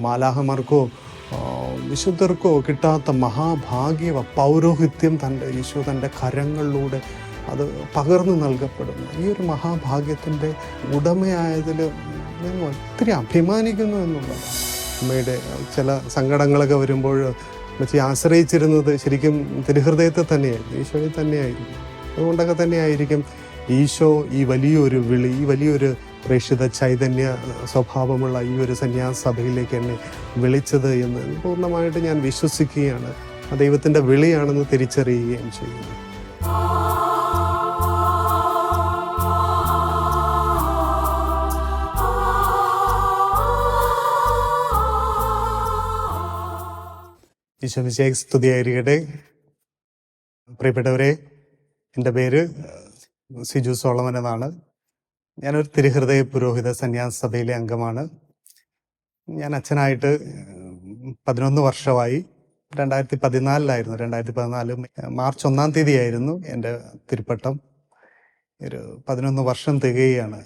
മാലാഹമാർക്കോ വിശുദ്ധർക്കോ കിട്ടാത്ത മഹാഭാഗ്യവ പൗരോഹിത്യം തന്റെ യേശു തന്റെ കരങ്ങളിലൂടെ അത് പകർന്നു നൽകപ്പെടുന്നു. ഈ ഒരു മഹാഭാഗ്യത്തിന്റെ ഉടമയായതിൽ ഞാൻ ഒത്തിരി അഭിമാനിക്കുന്നു എന്നുള്ളത് അമ്മയുടെ ചില സങ്കടങ്ങളൊക്കെ വരുമ്പോൾ വെച്ച് ആശ്രയിച്ചിരുന്നത് ശരിക്കും തിരുഹൃദയത്തെ തന്നെയായിരുന്നു ഈശോയെ തന്നെയായിരുന്നു. അതുകൊണ്ടൊക്കെ തന്നെയായിരിക്കും ഈശോ ഈ വലിയൊരു വിളി ഈ വലിയൊരു പ്രേക്ഷിത ചൈതന്യ സ്വഭാവമുള്ള ഈ ഒരു സന്യാസ സഭയിലേക്ക് എന്നെ വിളിച്ചത് എന്ന് പൂർണമായിട്ട് ഞാൻ വിശ്വസിക്കുകയാണ്. ദൈവത്തിന്റെ വിളിയാണെന്ന് തിരിച്ചറിയുകയും ചെയ്യുന്നു. ഈശോമിശേഖ് സ്തുതിയായിരിക്കട്ടെ. പ്രിയപ്പെട്ടവരെ എന്റെ പേര് സിജു സോളമൻ എന്നാണ്. ഞാനൊരു തിരുഹൃദയ പുരോഹിത സന്യാസ സഭയിലെ അംഗമാണ്. ഞാൻ അച്ഛനായിട്ട് പതിനൊന്ന് വർഷമായി. രണ്ടായിരത്തി പതിനാലിലായിരുന്നു രണ്ടായിരത്തി പതിനാല് മാർച്ച് ഒന്നാം തീയതി ആയിരുന്നു എന്റെ തിരുപ്പട്ടം. ഒരു പതിനൊന്ന് വർഷം തികയുകയാണ്.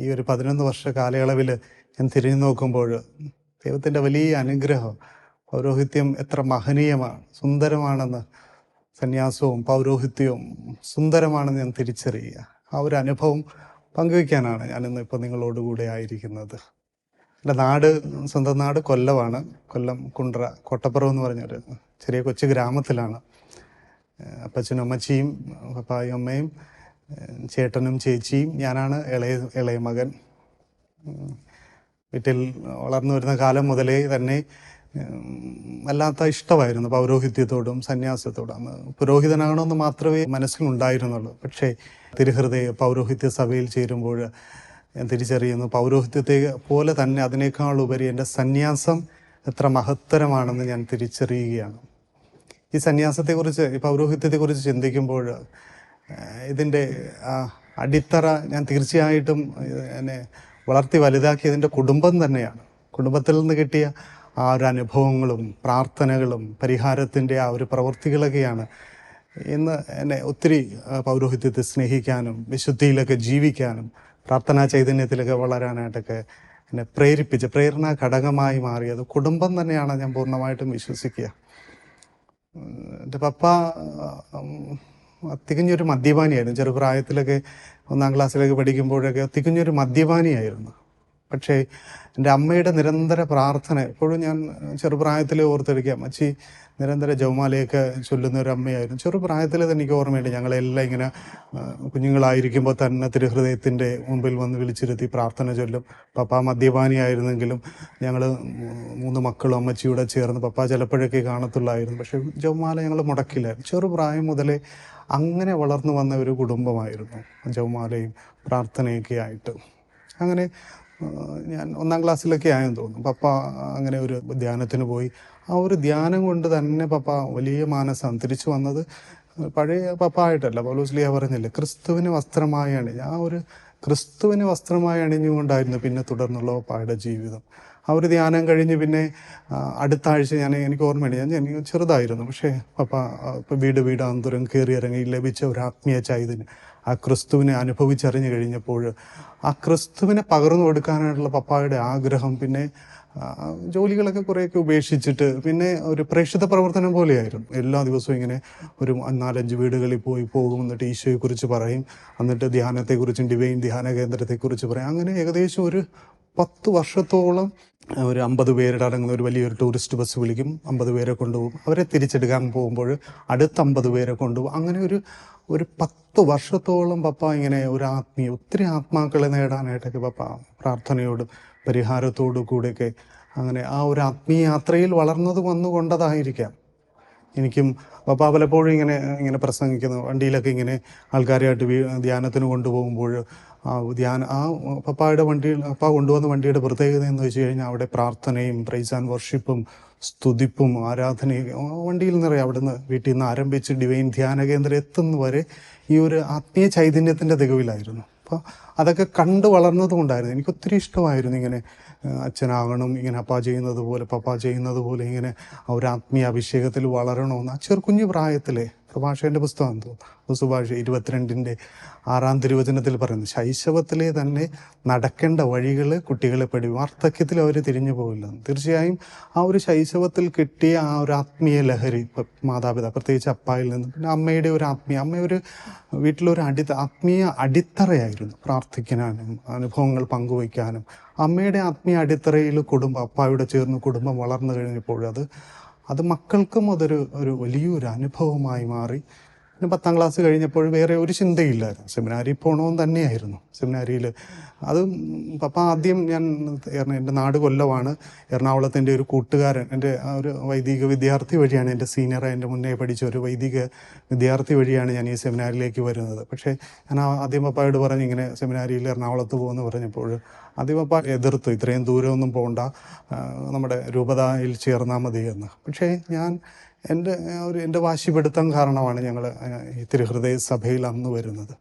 ഈ ഒരു പതിനൊന്ന് വർഷ കാലയളവിൽ ഞാൻ തിരിഞ്ഞു നോക്കുമ്പോൾ ദൈവത്തിന്റെ വലിയ അനുഗ്രഹം പൗരോഹിത്യം എത്ര മഹനീയമാണ് സുന്ദരമാണെന്ന് സന്യാസവും പൗരോഹിത്യവും സുന്ദരമാണെന്ന് ഞാൻ തിരിച്ചറിയുക. ആ ഒരു അനുഭവം പങ്കുവയ്ക്കാനാണ് ഞാനിന്ന് ഇപ്പോൾ നിങ്ങളോടുകൂടെ ആയിരിക്കുന്നത്. എന്റെ നാട് സ്വന്തം നാട് കൊല്ലമാണ് കൊല്ലം കുണ്ട്ര കൊട്ടപ്പുറം എന്ന് പറഞ്ഞൊരു ചെറിയ കൊച്ചു ഗ്രാമത്തിലാണ്. അപ്പച്ചനും അമ്മച്ചിയും പപ്പായും അമ്മയും ചേട്ടനും ചേച്ചിയും ഞാനാണ് ഇളയ ഇളയ മകൻ. വീട്ടിൽ വളർന്നു വരുന്ന കാലം മുതലേ തന്നെ വല്ലാത്ത ഇഷ്ടമായിരുന്നു പൗരോഹിത്യത്തോടും സന്യാസത്തോടും. അന്ന് പുരോഹിതനാകണമെന്ന് മാത്രമേ മനസ്സിലുണ്ടായിരുന്നുള്ളൂ. പക്ഷേ തിരുഹൃദയ പൗരോഹിത്യ സഭയിൽ ചേരുമ്പോൾ ഞാൻ തിരിച്ചറിയുന്നു പൗരോഹിത്യത്തെ പോലെ തന്നെ അതിനേക്കാളുപരി എന്റെ സന്യാസം എത്ര മഹത്തരമാണെന്ന് ഞാൻ തിരിച്ചറിയുകയാണ്. ഈ സന്യാസത്തെക്കുറിച്ച് ഈ പൗരോഹിത്യത്തെക്കുറിച്ച് ചിന്തിക്കുമ്പോൾ ഇതിന്റെ അടിത്തറ ഞാൻ തീർച്ചയായിട്ടും എന്നെ വളർത്തി വലുതാക്കിയതിന്റെ കുടുംബം തന്നെയാണ്. കുടുംബത്തിൽ നിന്ന് കിട്ടിയ ആ ഒരു അനുഭവങ്ങളും പ്രാർത്ഥനകളും പരിഹാരത്തിന്റെ ആ ഒരു പ്രവൃത്തികളൊക്കെയാണ് ഇന്ന് എന്നെ ഒത്തിരി പൗരോഹിത്യത്തെ സ്നേഹിക്കാനും വിശുദ്ധിയിലൊക്കെ ജീവിക്കാനും പ്രാർത്ഥനാ ചൈതന്യത്തിലൊക്കെ വളരാനായിട്ടൊക്കെ എന്നെ പ്രേരിപ്പിച്ച് പ്രേരണാ ഘടകമായി മാറിയത് കുടുംബം തന്നെയാണ് ഞാൻ പൂർണമായിട്ടും വിശ്വസിക്കുക. എന്റെ പപ്പ തികഞ്ഞൊരു മദ്യപാനിയായിരുന്നു. ചെറുപ്രായത്തിലൊക്കെ ഒന്നാം ക്ലാസ്സിലൊക്കെ പഠിക്കുമ്പോഴൊക്കെ തികഞ്ഞൊരു മദ്യപാനിയായിരുന്നു. പക്ഷേ എന്റെ അമ്മയുടെ നിരന്തര പ്രാർത്ഥന എപ്പോഴും ഞാൻ ചെറുപ്രായത്തിൽ ഓർത്തെടുക്കാം അച്ചി നിരന്തര ജൗമാലയൊക്കെ ചൊല്ലുന്ന ഒരു അമ്മയായിരുന്നു. ചെറുപ്രായത്തിൽ തന്നെ എനിക്ക് ഓർമ്മയുണ്ട് ഞങ്ങളെല്ലാം ഇങ്ങനെ കുഞ്ഞുങ്ങളായിരിക്കുമ്പോൾ തന്നെ തിരുഹൃദയത്തിന്റെ മുമ്പിൽ വന്ന് വിളിച്ചിരുത്തി പ്രാർത്ഥന ചൊല്ലും. പപ്പ മദ്യപാനിയായിരുന്നെങ്കിലും ഞങ്ങൾ മൂന്ന് മക്കളും അമ്മച്ചിയൂടെ ചേർന്ന് പപ്പ ചിലപ്പോഴൊക്കെ കാണത്തുള്ളായിരുന്നു. പക്ഷേ ജൗമാല ഞങ്ങൾ മുടക്കില്ലായിരുന്നു. ചെറുപ്രായം മുതലേ അങ്ങനെ വളർന്നു വന്ന ഒരു കുടുംബമായിരുന്നു ജൗമാലയും പ്രാർത്ഥനയൊക്കെ ആയിട്ട്. അങ്ങനെ ഞാൻ ഒന്നാം ക്ലാസ്സിലൊക്കെ ആയെന്ന് തോന്നുന്നു. പപ്പ അങ്ങനെ ഒരു ധ്യാനത്തിന് പോയി. ആ ഒരു ധ്യാനം കൊണ്ട് തന്നെ പപ്പ വലിയ മാനസം തിരിച്ചു വന്നത്. പഴയ പപ്പ ആയിട്ടല്ല പൗലോസ്ലിയ പറഞ്ഞില്ലേ ക്രിസ്തുവിന് വസ്ത്രമായി അണിഞ്ഞ്. ആ ഒരു ക്രിസ്തുവിന് വസ്ത്രമായി അണിഞ്ഞുകൊണ്ടായിരുന്നു പിന്നെ തുടർന്നുള്ള പപ്പയുടെ ജീവിതം. ആ ഒരു ധ്യാനം കഴിഞ്ഞ് പിന്നെ അടുത്ത ആഴ്ച ഞാൻ എനിക്ക് ഓർമ്മയുണ്ട്. ഞാൻ ചെറുതായിരുന്നു. പക്ഷേ പപ്പ വീട് വീടാന്തരം കയറി ഇറങ്ങി ലഭിച്ച ഒരു ആത്മീയ ചൈതന്യം. ആ ക്രിസ്തുവിനെ അനുഭവിച്ചറിഞ്ഞു കഴിഞ്ഞപ്പോൾ ആ ക്രിസ്തുവിനെ പകർന്നു കൊടുക്കാനായിട്ടുള്ള പപ്പായുടെ ആഗ്രഹം പിന്നെ ജോലികളൊക്കെ കുറേയൊക്കെ ഉപേക്ഷിച്ചിട്ട് പിന്നെ ഒരു പ്രേക്ഷിത പ്രവർത്തനം പോലെയായിരുന്നു. എല്ലാ ദിവസവും ഇങ്ങനെ ഒരു നാലഞ്ച് വീടുകളിൽ പോയി പോകും എന്നിട്ട് ഈശോയെക്കുറിച്ച് പറയും എന്നിട്ട് ധ്യാനത്തെക്കുറിച്ചും ഡിവൈൻ ധ്യാന കേന്ദ്രത്തെക്കുറിച്ച് പറയും. അങ്ങനെ ഏകദേശം ഒരു പത്ത് വർഷത്തോളം ഒരു അമ്പത് പേരുടെ അടങ്ങുന്ന ഒരു വലിയൊരു ടൂറിസ്റ്റ് ബസ് വിളിക്കും. അമ്പത് പേരെ കൊണ്ടുപോകും. അവരെ തിരിച്ചെടുക്കാൻ പോകുമ്പോൾ അടുത്ത അമ്പത് പേരെ കൊണ്ടുപോകും. അങ്ങനെ ഒരു ഒരു പത്ത് വർഷത്തോളം പപ്പ ഇങ്ങനെ ഒരു ആത്മീയ ഒത്തിരി ആത്മാക്കളെ നേടാനായിട്ടൊക്കെ പപ്പ പ്രാർത്ഥനയോടും പരിഹാരത്തോടു കൂടെയൊക്കെ അങ്ങനെ ആ ഒരു ആത്മീയ യാത്രയിൽ വളർന്നത് വന്നുകൊണ്ടതായിരിക്കാം. എനിക്കും പപ്പ പലപ്പോഴും ഇങ്ങനെ ഇങ്ങനെ പ്രസംഗിക്കുന്നു. വണ്ടിയിലൊക്കെ ഇങ്ങനെ ആൾക്കാരെയായിട്ട് ധ്യാനത്തിന് കൊണ്ടുപോകുമ്പോൾ ആ ധ്യാന ആ പപ്പായുടെ വണ്ടി പപ്പ കൊണ്ടുവന്ന വണ്ടിയുടെ പ്രത്യേകത എന്ന് വെച്ച് കഴിഞ്ഞാൽ അവിടെ പ്രാർത്ഥനയും പ്രൈസ് ആൻഡ് വർഷിപ്പും സ്തുതിപ്പും ആരാധനയും വണ്ടിയിൽ നിറയെ അവിടുന്ന് വീട്ടിൽ നിന്ന് ആരംഭിച്ച് ഡിവൈൻ ധ്യാന കേന്ദ്രം എത്തുന്ന വരെ ഈ ഒരു ആത്മീയ ചൈതന്യത്തിന്റെ തികവിലായിരുന്നു അപ്പോൾ അതൊക്കെ കണ്ടു വളർന്നതുകൊണ്ടായിരുന്നു. എനിക്ക് ഒത്തിരി ഇഷ്ടമായിരുന്നു ഇങ്ങനെ അച്ഛനാകണം ഇങ്ങനെ അപ്പ ചെയ്യുന്നത് പോലെ പപ്പ ചെയ്യുന്നത് പോലെ ഇങ്ങനെ ഒരു ആത്മീയ അഭിഷേകത്തിൽ വളരണമെന്ന് ആ ചെറുകുഞ്ഞു പ്രായത്തിലെ പ്രഭാഷകന്റെ പുസ്തകം തോന്നുന്നു സുഭാഷ ഇരുപത്തിരണ്ടിന്റെ ആറാം തിരുവചനത്തിൽ പറയുന്നു. ശൈശവത്തിലെ തന്നെ നടക്കേണ്ട വഴികൾ കുട്ടികളെ പഠി വാർദ്ധക്യത്തിൽ അവർ തിരിഞ്ഞു പോകില്ല തീർച്ചയായും ആ ഒരു ശൈശവത്തിൽ കിട്ടിയ ആ ഒരു ആത്മീയ ലഹരി മാതാപിതാ പ്രത്യേകിച്ച് അപ്പായിൽ നിന്ന് പിന്നെ അമ്മയുടെ ഒരു ആത്മീയ അമ്മ ഒരു വീട്ടിലൊരു അടി ആത്മീയ അടിത്തറയായിരുന്നു പ്രാർത്ഥിക്കാനും അനുഭവങ്ങൾ പങ്കുവയ്ക്കാനും. അമ്മയുടെ ആത്മീയ അടിത്തറയിൽ കുടുംബം അപ്പായുടെ ചേർന്ന് കുടുംബം വളർന്നു കഴിഞ്ഞപ്പോൾ അത് അത് മക്കൾക്കും അതൊരു ഒരു വലിയൊരു അനുഭവമായി മാറി. പിന്നെ പത്താം ക്ലാസ് കഴിഞ്ഞപ്പോൾ വേറെ ഒരു ചിന്തയില്ലായിരുന്നു. സെമിനാരി പോകണമെന്ന് തന്നെയായിരുന്നു. സെമിനാരിയിൽ അത് പപ്പ ആദ്യം ഞാൻ എന്റെ നാട് കൊല്ലമാണ് എറണാകുളത്ത് എന്റെ ഒരു കൂട്ടുകാരൻ എന്റെ ഒരു വൈദിക വിദ്യാർത്ഥി വഴിയാണ് എന്റെ സീനിയർ എന്റെ മുന്നേ പഠിച്ച ഒരു വൈദിക വിദ്യാർത്ഥി വഴിയാണ് ഞാൻ ഈ സെമിനാരിലേക്ക് വരുന്നത്. പക്ഷേ ഞാൻ ആദ്യം പപ്പായോട് പറഞ്ഞ് ഇങ്ങനെ സെമിനാരിയിൽ എറണാകുളത്ത് പോകുമെന്ന് പറഞ്ഞപ്പോൾ എതിർത്ത് എതിർത്തു ഇത്രയും ദൂരമൊന്നും പോകണ്ട നമ്മുടെ രൂപതയിൽ ചേർന്നാൽ മതി എന്ന്. പക്ഷേ ഞാൻ എന്റെ ഒരു എന്റെ വാശിപിടുത്തം കാരണമാണ് ഞങ്ങൾ ഈ തിരുഹൃദയ സഭയിൽ അന്ന് വരുന്നത്.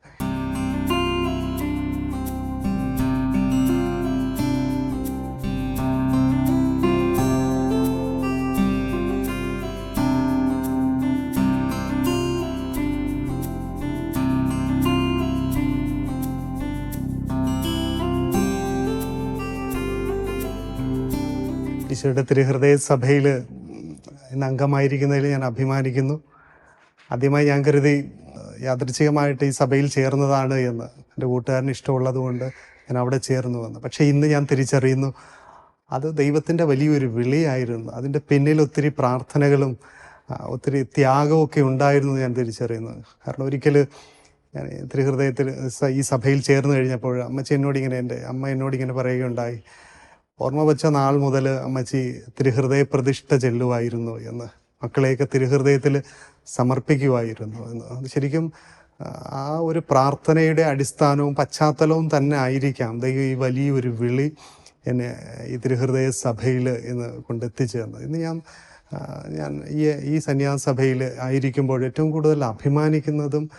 ഈശോയുടെ തിരുഹൃദയ സഭയിൽ ഇന്ന് അംഗമായിരിക്കുന്നതിൽ ഞാൻ അഭിമാനിക്കുന്നു. ആദ്യമായി ഞാൻ കരുതി യാദൃച്ഛികമായിട്ട് ഈ സഭയിൽ ചേർന്നതാണ് എന്ന് എന്റെ കൂട്ടുകാരന് ഇഷ്ടമുള്ളത് കൊണ്ട് ഞാൻ അവിടെ ചേർന്നു വന്നു പക്ഷേ ഇന്ന് ഞാൻ തിരിച്ചറിയുന്നു അത് ദൈവത്തിന്റെ വലിയൊരു വിളിയായിരുന്നു. അതിന്റെ പിന്നിൽ ഒത്തിരി പ്രാർത്ഥനകളും ഒത്തിരി ത്യാഗമൊക്കെ ഉണ്ടായിരുന്നു ഞാൻ തിരിച്ചറിയുന്നു. കാരണം ഒരിക്കൽ ഞാൻ തിരുഹൃദയത്തിൽ ഈ സഭയിൽ ചേർന്ന് കഴിഞ്ഞപ്പോൾ അമ്മച്ചി എന്നോടിങ്ങനെ എന്റെ അമ്മ എന്നോടിങ്ങനെ പറയുകയുണ്ടായി ഓർമ്മ വെച്ച നാൾ മുതൽ അമ്മച്ചി തിരുഹൃദയ പ്രതിഷ്ഠ ചെല്ലുമായിരുന്നു എന്ന് മക്കളെയൊക്കെ തിരുഹൃദയത്തിൽ സമർപ്പിക്കുമായിരുന്നു എന്ന്. ശരിക്കും ആ, ഒരു പ്രാർത്ഥനയുടെ അടിസ്ഥാനവും പശ്ചാത്തലവും തന്നെ ആയിരിക്കാം. ദൈവം ഈ വലിയൊരു വിളി എന്നെ ഈ തിരുഹൃദയ സഭയിൽ ഇന്ന് കൊണ്ടെത്തിച്ചേർന്നത് ഇന്ന് ഞാൻ ഞാൻ ഈ ഈ സന്യാസ സഭയിൽ ആയിരിക്കുമ്പോൾ ഏറ്റവും കൂടുതൽ അഭിമാനിക്കുന്നതും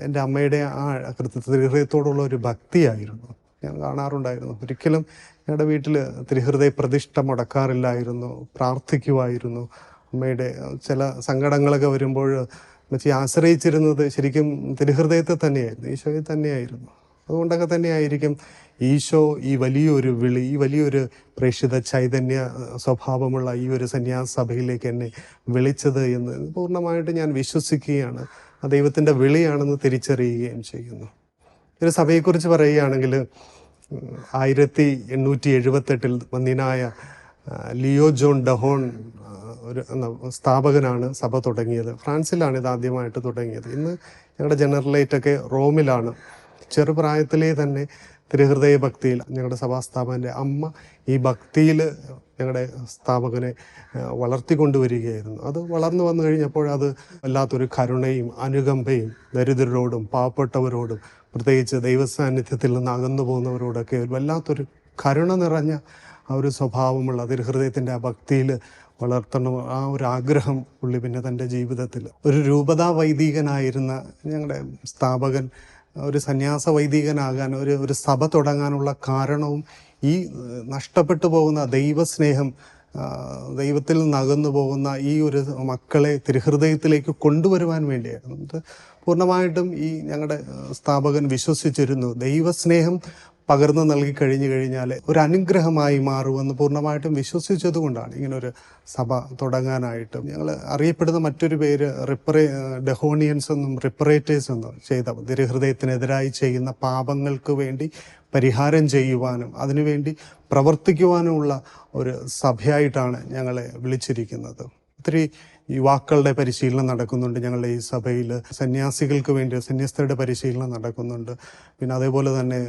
എന്റെ അമ്മയുടെ ആ കൃത്യ തിരുഹൃദയത്തോടുള്ള ഒരു ഭക്തിയായിരുന്നു ഞാൻ കാണാറുണ്ടായിരുന്നു. ഒരിക്കലും ഞങ്ങളുടെ വീട്ടിൽ തിരുഹൃദയ പ്രതിഷ്ഠ മുടക്കാറില്ലായിരുന്നു പ്രാർത്ഥിക്കുമായിരുന്നു അമ്മയുടെ ചില സങ്കടങ്ങളൊക്കെ വരുമ്പോൾ അമ്മച്ചി ആശ്രയിച്ചിരുന്നത് ശരിക്കും തിരുഹൃദയത്തെ തന്നെയായിരുന്നു ഈശോയെ തന്നെയായിരുന്നു. അതുകൊണ്ടൊക്കെ തന്നെയായിരിക്കും ഈശോ ഈ വലിയൊരു വിളി ഈ വലിയൊരു പ്രേക്ഷിത ചൈതന്യ സ്വഭാവമുള്ള ഈ ഒരു സന്യാസ സഭയിലേക്ക് എന്നെ വിളിച്ചത് എന്ന് പൂർണമായിട്ട് ഞാൻ വിശ്വസിക്കുകയാണ്. ആ ദൈവത്തിന്റെ വിളിയാണെന്ന് തിരിച്ചറിയുകയും ചെയ്യുന്നു. ഒരു സഭയെക്കുറിച്ച് പറയുകയാണെങ്കിൽ ആയിരത്തി എണ്ണൂറ്റി എഴുപത്തെട്ടിൽ വന്നിനായ ലിയോ ജോൺ ഡഹോൺ ഒരു സ്ഥാപകനാണ് സഭ തുടങ്ങിയത്. ഫ്രാൻസിലാണ് ഇത് ആദ്യമായിട്ട് തുടങ്ങിയത്. ഇന്ന് ഞങ്ങളുടെ ജനറലേറ്റൊക്കെ റോമിലാണ്. ചെറുപ്രായത്തിലേ തന്നെ തിരുഹൃദയ ഭക്തിയിൽ ഞങ്ങളുടെ സഭാസ്ഥാപകന്റെ അമ്മ ഈ ഭക്തിയിൽ ഞങ്ങളുടെ സ്ഥാപകനെ വളർത്തിക്കൊണ്ടുവരികയായിരുന്നു. അത് വളർന്നു വന്നു കഴിഞ്ഞപ്പോൾ അത് വല്ലാത്തൊരു കരുണയും അനുകമ്പയും ദരിദ്രരോടും പാവപ്പെട്ടവരോടും പ്രത്യേകിച്ച് ദൈവസാന്നിധ്യത്തിൽ നിന്ന് അകന്നു പോകുന്നവരോടൊക്കെ വല്ലാത്തൊരു കരുണ നിറഞ്ഞ ആ ഒരു സ്വഭാവമുള്ള അതിൽ ഹൃദയത്തിന്റെ ആ ഭക്തിയിൽ വളർത്തണം ആ ഒരു ആഗ്രഹം പുള്ളി പിന്നെ തന്റെ ജീവിതത്തിൽ. ഒരു രൂപതാ വൈദികനായിരുന്ന ഞങ്ങളുടെ സ്ഥാപകൻ ഒരു സന്യാസ വൈദികനാകാൻ ഒരു ഒരു സഭ തുടങ്ങാനുള്ള കാരണവും ഈ നഷ്ടപ്പെട്ടു പോകുന്ന ദൈവസ്നേഹം ദൈവത്തിൽ നിന്നകന്നു പോകുന്ന ഈ ഒരു മക്കളെ തിരുഹൃദയത്തിലേക്ക് കൊണ്ടുവരുവാൻ വേണ്ടിയായിരുന്നു. ഇത് പൂർണമായിട്ടും ഈ ഞങ്ങളുടെ സ്ഥാപകൻ വിശ്വസിച്ചിരുന്നു. ദൈവസ്നേഹം പകർന്നു നൽകി കഴിഞ്ഞു കഴിഞ്ഞാൽ ഒരു അനുഗ്രഹമായി മാറുമെന്ന് പൂർണമായിട്ടും വിശ്വസിച്ചത് കൊണ്ടാണ് ഇങ്ങനൊരു സഭ തുടങ്ങാനായിട്ട്. ഞങ്ങൾ അറിയപ്പെടുന്ന മറ്റൊരു പേര് റിപ്പറേ ഡെഹോണിയൻസ് എന്നും റിപ്പറേറ്റേഴ്സ് എന്നും ചെയ്ത ദുരഹൃദയത്തിനെതിരായി ചെയ്യുന്ന പാപങ്ങൾക്ക് വേണ്ടി പരിഹാരം ചെയ്യുവാനും അതിനുവേണ്ടി പ്രവർത്തിക്കുവാനുമുള്ള ഒരു സഭയായിട്ടാണ് ഞങ്ങളെ വിളിച്ചിരിക്കുന്നത്. ഒത്തിരി യുവാക്കളുടെ പരിശീലനം നടക്കുന്നുണ്ട്. ഞങ്ങളുടെ ഈ സഭയിൽ സന്യാസികൾക്ക് വേണ്ടി സന്യസ്തരുടെ പരിശീലനം നടക്കുന്നുണ്ട്. പിന്നെ അതേപോലെ തന്നെ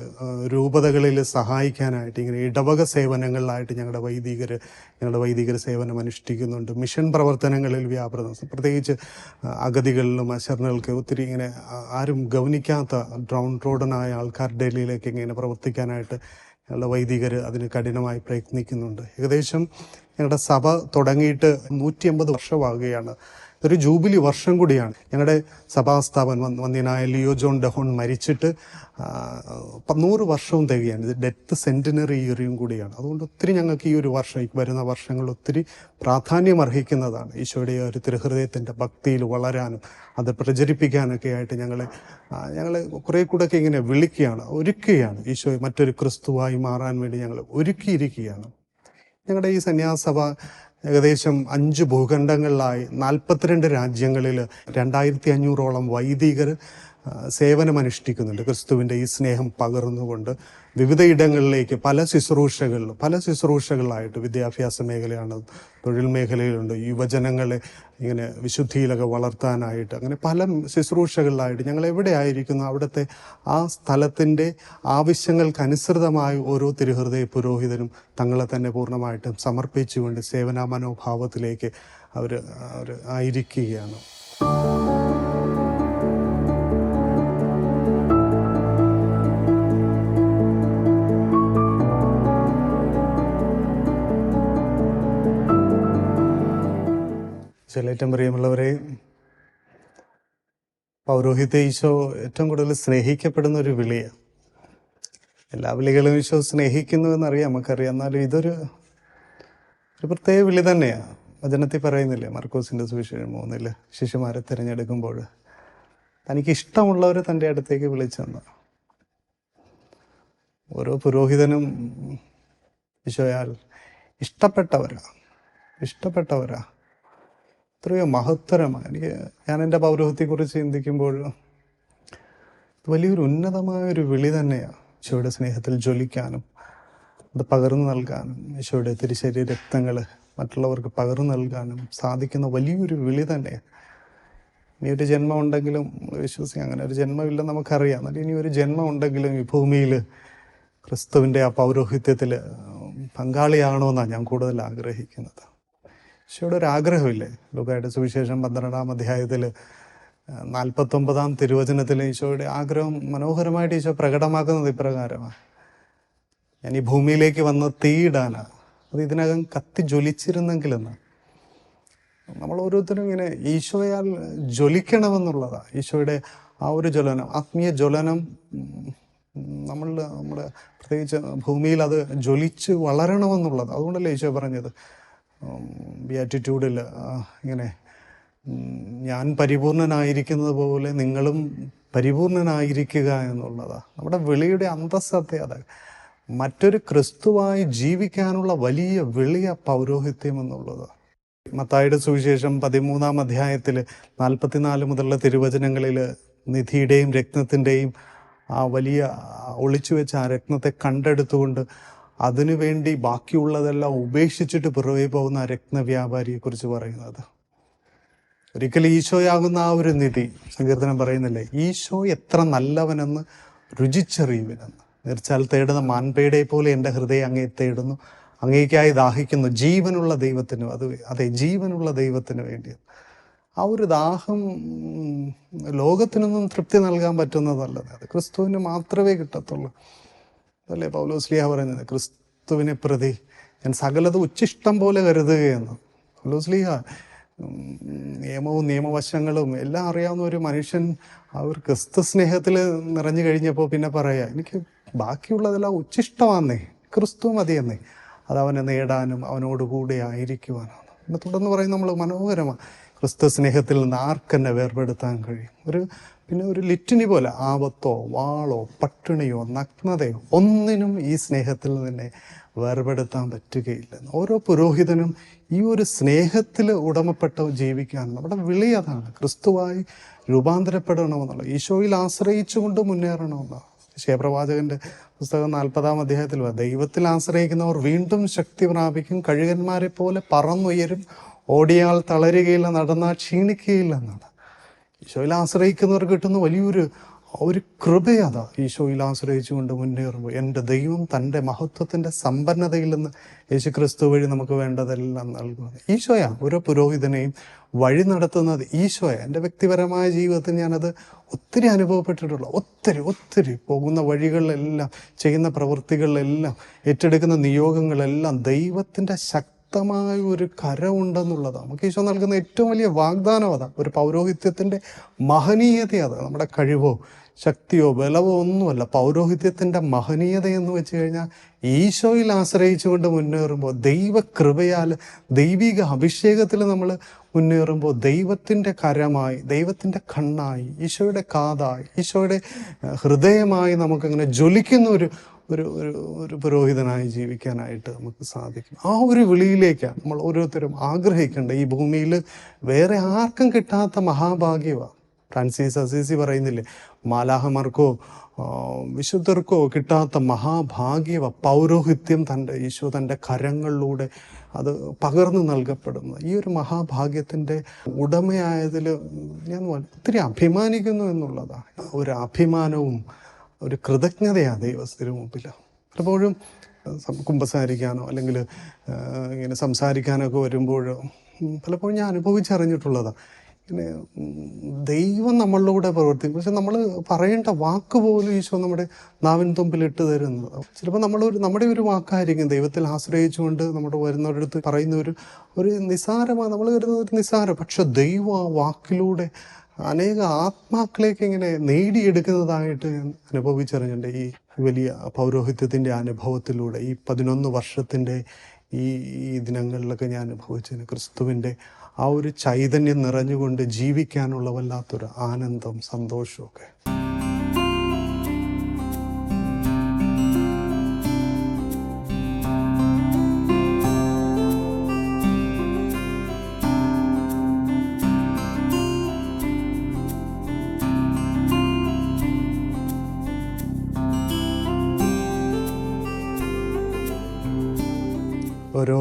രൂപതകളിൽ സഹായിക്കാനായിട്ട് ഇങ്ങനെ ഇടവക സേവനങ്ങളിലായിട്ട് ഞങ്ങളുടെ വൈദികർ ഞങ്ങളുടെ വൈദികർ സേവനം അനുഷ്ഠിക്കുന്നുണ്ട്. മിഷൻ പ്രവർത്തനങ്ങളിൽ വ്യാപൃതം. പ്രത്യേകിച്ച് അഗതികളിലും അശരണകൾക്ക് ഒത്തിരി ഇങ്ങനെ ആരും ഗവനിക്കാത്ത ഡ്രൗൺ റോഡനായ ആൾക്കാർ ഡൽഹിയിലേക്ക് ഇങ്ങനെ പ്രവർത്തിക്കാനായിട്ട് ഞങ്ങളുടെ വൈദികർ അതിന് കഠിനമായി പ്രയത്നിക്കുന്നുണ്ട്. ഏകദേശം ഞങ്ങളുടെ സഭ തുടങ്ങിയിട്ട് നൂറ്റി വർഷമാകുകയാണ് ഒരു ജൂബിലി വർഷം കൂടിയാണ്. ഞങ്ങളുടെ സഭാസ്ഥാപൻ വന്നതിനായ ലിയോ ജോൺ ഡെഹോൺ മരിച്ചിട്ട് നൂറ് വർഷവും തികയാണ്. ഇത് ഡെത്ത് സെന്റിനറി ഇയറിയും കൂടിയാണ്. അതുകൊണ്ട് ഒത്തിരി ഞങ്ങൾക്ക് ഈ ഒരു വർഷം വരുന്ന വർഷങ്ങൾ ഒത്തിരി പ്രാധാന്യം അർഹിക്കുന്നതാണ്. ഈശോയുടെ ഒരു തിരുഹൃദയത്തിന്റെ ഭക്തിയിൽ വളരാനും അത് പ്രചരിപ്പിക്കാനൊക്കെ ആയിട്ട് ഞങ്ങളെ ഞങ്ങൾ കുറേ കൂടെയൊക്കെ ഇങ്ങനെ വിളിക്കുകയാണ് ഒരുക്കുകയാണ്. ഈശോയെ മറ്റൊരു ക്രിസ്തുവായി മാറാൻ വേണ്ടി ഞങ്ങൾ ഒരുക്കിയിരിക്കുകയാണ്. ഞങ്ങളുടെ ഈ സന്യാസഭ ഏകദേശം അഞ്ച് ഭൂഖണ്ഡങ്ങളിലായി നാൽപ്പത്തിരണ്ട് രാജ്യങ്ങളിൽ രണ്ടായിരത്തി അഞ്ഞൂറോളം വൈദികർ സേവനമനുഷ്ഠിക്കുന്നുണ്ട് ക്രിസ്തുവിന്റെ ഈ സ്നേഹം പകർന്നുകൊണ്ട് വിവിധ ഇടങ്ങളിലേക്ക് പല ശുശ്രൂഷകളിലും പല ശുശ്രൂഷകളിലായിട്ട് വിദ്യാഭ്യാസ മേഖലയാണ് തൊഴിൽ മേഖലയിലുണ്ട് യുവജനങ്ങളെ ഇങ്ങനെ വിശുദ്ധിയിലൊക്കെ വളർത്താനായിട്ട് അങ്ങനെ പല ശുശ്രൂഷകളിലായിട്ട് ഞങ്ങൾ എവിടെ ആയിരിക്കുന്നു അവിടുത്തെ ആ സ്ഥലത്തിന്റെ ആവശ്യങ്ങൾക്കനുസൃതമായി ഓരോ തിരുഹൃദയ പുരോഹിതനും തങ്ങളെ തന്നെ പൂർണമായിട്ടും സമർപ്പിച്ചുകൊണ്ട് സേവനാ മനോഭാവത്തിലേക്ക് അവർ അവർ ആയിരിക്കുകയാണ്. ചിലേറ്റം പ്രിയമുള്ളവരെ പൗരോഹിത്യ ഈശോ ഏറ്റവും കൂടുതൽ സ്നേഹിക്കപ്പെടുന്ന ഒരു വിളിയാണ് എല്ലാ വിളികളും ഈശോ സ്നേഹിക്കുന്നു എന്നറിയാം നമുക്കറിയാം. എന്നാലും ഇതൊരു ഒരു പ്രത്യേക വിളി തന്നെയാണ് വചനത്തിൽ പറയുന്നില്ലേ മർക്കോസിന്റെ സുവിശേഷം മൂന്നിൽ ശിശുമാരെ തിരഞ്ഞെടുക്കുമ്പോൾ തനിക്ക് ഇഷ്ടമുള്ളവരെ തന്റെ അടുത്തേക്ക് വിളിച്ചെന്ന്. ഓരോ പുരോഹിതനും ഈശോയാൽ ഇഷ്ടപ്പെട്ടവരാ ഇഷ്ടപ്പെട്ടവരാ. എത്രയോ മഹത്തരമാണ് എനിക്ക് ഞാൻ എന്റെ പൗരോഹത്തെക്കുറിച്ച് ചിന്തിക്കുമ്പോൾ വലിയൊരു ഉന്നതമായ ഒരു വിളി തന്നെയാണ് ഈശോയുടെ സ്നേഹത്തിൽ ജ്വലിക്കാനും അത് പകർന്നു നൽകാനും ഈശോയുടെ തിരിശരീര രക്തങ്ങൾ മറ്റുള്ളവർക്ക് പകർന്നു നൽകാനും സാധിക്കുന്ന വലിയൊരു വിളി തന്നെയാണ് ഇനി ഒരു ജന്മം ഉണ്ടെങ്കിലും വിശ്വസിക്കാം അങ്ങനെ ഒരു ജന്മമില്ലെന്ന് നമുക്കറിയാം. എന്നാലും ഇനി ഒരു ജന്മം ഉണ്ടെങ്കിലും ഈ ഭൂമിയിൽ ക്രിസ്തുവിന്റെ ആ പൗരോഹിത്യത്തിൽ പങ്കാളിയാണോ എന്നാണ് ഞാൻ കൂടുതൽ ആഗ്രഹിക്കുന്നത്. ഈശോയുടെ ഒരു ആഗ്രഹമില്ലേ ലൂക്കായുടെ സുവിശേഷം പന്ത്രണ്ടാം അധ്യായത്തിൽ നാൽപ്പത്തൊമ്പതാം തിരുവചനത്തിൽ ഈശോയുടെ ആഗ്രഹം മനോഹരമായിട്ട് ഈശോ പ്രകടമാക്കുന്നത് ഇപ്രകാരമാണ്. ഞാൻ ഈ ഭൂമിയിലേക്ക് വന്ന് തീയിടാനാണ് അത് ഇതിനകം കത്തി ജ്വലിച്ചിരുന്നെങ്കിലെന്ന് നമ്മൾ ഓരോരുത്തരും ഇങ്ങനെ ഈശോയാൽ ജ്വലിക്കണമെന്നുള്ളതാണ് ഈശോയുടെ ആ ഒരു ജ്വലനം ആത്മീയ ജ്വലനം നമ്മൾ നമ്മുടെ പ്രത്യേകിച്ച് ഭൂമിയിൽ അത് ജ്വലിച്ച് വളരണമെന്നുള്ളത്. അതുകൊണ്ടല്ലേ ഈശോ പറഞ്ഞത്? ബിയാറ്റിറ്റ്യൂഡിൽ ഇങ്ങനെ ഞാൻ പരിപൂർണനായിരിക്കുന്നത് പോലെ നിങ്ങളും പരിപൂർണനായിരിക്കുക എന്നുള്ളതാണ് നമ്മുടെ വിളിയുടെ അന്തസ്സത്തെ അത് മറ്റൊരു ക്രിസ്തുവായി ജീവിക്കാനുള്ള വലിയ വിളിയ പൗരോഹിത്യം എന്നുള്ളത്. മത്തായുടെ സുവിശേഷം പതിമൂന്നാം അധ്യായത്തിൽ നാൽപ്പത്തിനാല് മുതലുള്ള തിരുവചനങ്ങളിൽ നിധിയുടെയും രത്നത്തിന്റെയും ആ വലിയ ഒളിച്ചു വെച്ച ആ രക്തത്തെ കണ്ടെടുത്തുകൊണ്ട് അതിനുവേണ്ടി ബാക്കിയുള്ളതെല്ലാം ഉപേക്ഷിച്ചിട്ട് പിറവെ പോകുന്ന രത്നവ്യാപാരിയെക്കുറിച്ച് പറയുന്നത്. ഒരിക്കലും ഈശോയാകുന്ന ആ ഒരു നിധി സങ്കീർത്തനം പറയുന്നില്ലേ ഈശോ എത്ര നല്ലവനെന്ന് രുചിച്ചറിയുവിനെന്ന്. നിർച്ചാൽ തേടുന്ന മാൻപേടെ പോലെ എന്റെ ഹൃദയം അങ്ങേ തേടുന്നു അങ്ങേക്കായി ദാഹിക്കുന്നു. ജീവനുള്ള ദൈവത്തിന് അത് അതെ ജീവനുള്ള ദൈവത്തിന് വേണ്ടി ആ ഒരു ദാഹം ലോകത്തിനൊന്നും തൃപ്തി നൽകാൻ പറ്റുന്നതല്ല. അത് ക്രിസ്തുവിന് മാത്രമേ കിട്ടത്തുള്ളൂ. അതല്ലേ പൗലോസ്ലിയ പറയുന്നത്? ക്രിസ്തുവിനെ പ്രതി ഞാൻ സകലത് ഉച്ചിഷ്ടം പോലെ കരുതുകയെന്ന് പൗലോസ്ലിയ നിയമവും നിയമവശങ്ങളും എല്ലാം അറിയാവുന്ന ഒരു മനുഷ്യൻ ഒരു ക്രിസ്തു സ്നേഹത്തിൽ നിറഞ്ഞു കഴിഞ്ഞപ്പോൾ പിന്നെ പറയാ എനിക്ക് ബാക്കിയുള്ളതെല്ലാം ഉച്ചിഷ്ടമാന്നേ ക്രിസ്തു മതിയെന്നേ. അത് അവനെ നേടാനും അവനോടുകൂടി ആയിരിക്കുവാനാണ്. എന്നെ തുടർന്ന് പറയും നമ്മൾ മനോഹരമാണ് ക്രിസ്തു സ്നേഹത്തിൽ നിന്ന് ആർക്കെന്നെ വേർപെടുത്താൻ കഴിയും? ഒരു പിന്നെ ഒരു ലിറ്റിനി പോലെ ആപത്തോ വാളോ പട്ടിണിയോ നഗ്നതയോ ഒന്നിനും ഈ സ്നേഹത്തിൽ നിന്നെ വേർപെടുത്താൻ പറ്റുകയില്ല ഓരോ പുരോഹിതനും ഈ ഒരു സ്നേഹത്തിൽ ഉടമപ്പെട്ട് ജീവിക്കാൻ നമ്മുടെ വിളി അതാണ്. ക്രിസ്തുവായി രൂപാന്തരപ്പെടണമെന്നുള്ളത് ഈശോയിൽ ആശ്രയിച്ചുകൊണ്ട് മുന്നേറണമെന്നാണ് ശേപ്രവാചകന്റെ പുസ്തകം നാൽപ്പതാം അധ്യായത്തിൽ ദൈവത്തിൽ ആശ്രയിക്കുന്നവർ വീണ്ടും ശക്തി പ്രാപിക്കും കഴുകന്മാരെ പോലെ പറന്നുയരും ഓടിയാൽ തളരുകയില്ല നടന്നാൽ ക്ഷീണിക്കുകയില്ല എന്നാണ്. ഈശോയിൽ ആശ്രയിക്കുന്നവർ കിട്ടുന്ന വലിയൊരു ഒരു കൃപയതാ ഈശോയിൽ ആശ്രയിച്ചുകൊണ്ട് മുന്നേറുമ്പോൾ. എന്റെ ദൈവം തന്റെ മഹത്വത്തിന്റെ സമ്പന്നതയിൽ നിന്ന് യേശു ക്രിസ്തു വഴി നമുക്ക് വേണ്ടതെല്ലാം നൽകുന്നു. ഈശോയാ ഓരോ പുരോഹിതനെയും വഴി നടത്തുന്നത് ഈശോയ. എന്റെ വ്യക്തിപരമായ ജീവിതത്തിൽ ഞാനത് ഒത്തിരി അനുഭവപ്പെട്ടിട്ടുള്ള. ഒത്തിരി ഒത്തിരി പോകുന്ന വഴികളിലെല്ലാം ചെയ്യുന്ന പ്രവൃത്തികളിലെല്ലാം ഏറ്റെടുക്കുന്ന നിയോഗങ്ങളെല്ലാം ദൈവത്തിന്റെ ശക്തി ശക്തമായ ഒരു കരമുണ്ടെന്നുള്ളതാണ്. നമുക്ക് ഈശോ നൽകുന്ന ഏറ്റവും വലിയ വാഗ്ദാനം അതാണ് ഒരു പൗരോഹിത്യത്തിന്റെ മഹനീയത അതാണ് നമ്മുടെ കഴിവോ ശക്തിയോ ബലവോ ഒന്നുമല്ല. പൗരോഹിത്യത്തിന്റെ മഹനീയത എന്ന് വെച്ച് കഴിഞ്ഞാൽ ഈശോയിൽ ആശ്രയിച്ചുകൊണ്ട് മുന്നേറുമ്പോൾ ദൈവകൃപയാൽ ദൈവിക അഭിഷേകത്തിൽ നമ്മൾ മുന്നേറുമ്പോൾ ദൈവത്തിന്റെ കരമായി ദൈവത്തിന്റെ കണ്ണായി ഈശോയുടെ കാതായി ഈശോയുടെ ഹൃദയമായി നമുക്കങ്ങനെ ജ്വലിക്കുന്ന ഒരു ഒരു ഒരു ഒരു പുരോഹിതനായി ജീവിക്കാനായിട്ട് നമുക്ക് സാധിക്കും. ആ ഒരു വിളിയിലേക്കാണ് നമ്മൾ ഓരോരുത്തരും ആഗ്രഹിക്കേണ്ടത്. ഈ ഭൂമിയിൽ വേറെ ആർക്കും കിട്ടാത്ത മഹാഭാഗ്യമാണ് ഫ്രാൻസിസ് അസീസി പറയുന്നില്ലേ മാലാഹമാർക്കോ വിശുദ്ധർക്കോ കിട്ടാത്ത മഹാഭാഗ്യവ. പൗരോഹിത്യം തന്റെ ഈശോ തന്റെ കരങ്ങളിലൂടെ അത് പകർന്നു നൽകപ്പെടുന്നത് ഈ ഒരു മഹാഭാഗ്യത്തിന്റെ ഉടമയായതിൽ ഞാൻ ഒത്തിരി അഭിമാനിക്കുന്നു എന്നുള്ളതാണ് ഒരു അഭിമാനവും ഒരു കൃതജ്ഞതയാണ് ദൈവത്തിന് മുമ്പിൽ. പലപ്പോഴും കുമ്പസാരിക്കാനോ അല്ലെങ്കിൽ ഇങ്ങനെ സംസാരിക്കാനൊക്കെ വരുമ്പോൾ പലപ്പോഴും ഞാൻ അനുഭവിച്ചറിഞ്ഞിട്ടുള്ളതാണ് ഇങ്ങനെ ദൈവം നമ്മളിലൂടെ പ്രവർത്തിക്കും. പക്ഷെ നമ്മൾ പറയേണ്ട വാക്ക് പോലും ഈശോ നമ്മുടെ നാവിൻ തുമ്പിൽ ഇട്ട് തരുന്നത് ചിലപ്പോൾ നമ്മളൊരു നമ്മുടെ ഒരു വാക്കായിരിക്കും ദൈവത്തിൽ ആശ്രയിച്ചുകൊണ്ട് നമ്മുടെ വരുന്നവരുടെ അടുത്ത് പറയുന്ന ഒരു ഒരു നിസ്സാരമാണ് നമ്മൾ കരുതുന്ന ഒരു നിസ്സാരം പക്ഷെ ദൈവം ആ വാക്കിലൂടെ അനേക ആത്മാക്കളേക്ക് ഇങ്ങനെ നേടിയെടുക്കുന്നതായിട്ട് അനുഭവിച്ചറിഞ്ഞിട്ടുണ്ട്. ഈ വലിയ പൗരോഹിത്യത്തിന്റെ അനുഭവത്തിലൂടെ ഈ പതിനൊന്ന് വർഷത്തിന്റെ ഈ ഈ ദിനങ്ങളിലൊക്കെ ഞാൻ അനുഭവിച്ചതിന് ക്രിസ്തുവിന്റെ ആ ഒരു ചൈതന്യം നിറഞ്ഞുകൊണ്ട് ജീവിക്കാനുള്ള വല്ലാത്തൊരു ആനന്ദം സന്തോഷമൊക്കെ ഓരോ